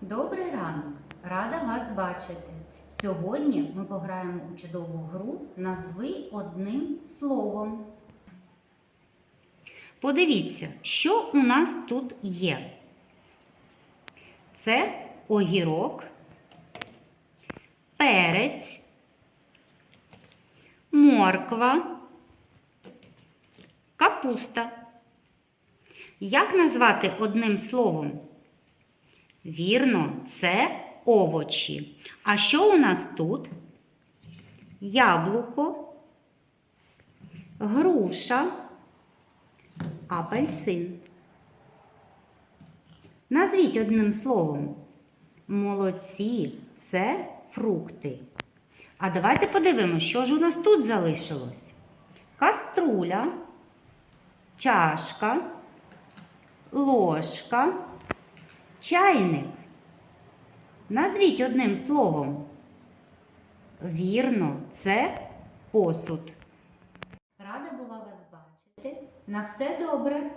Добрий ранок! Рада вас бачити. Сьогодні ми пограємо у чудову гру Назви одним словом. Подивіться, що у нас тут є. Це огірок, перець, морква, капуста. Як назвати одним словом? Вірно, це овочі. А що у нас тут? Яблуко, груша, апельсин. Назвіть одним словом. Молодці це фрукти. А давайте подивимося, що ж у нас тут залишилось. Каструля, чашка, ложка, чайник. Назвіть одним словом. Вірно, це посуд. Рада була вас бачити. На все добре.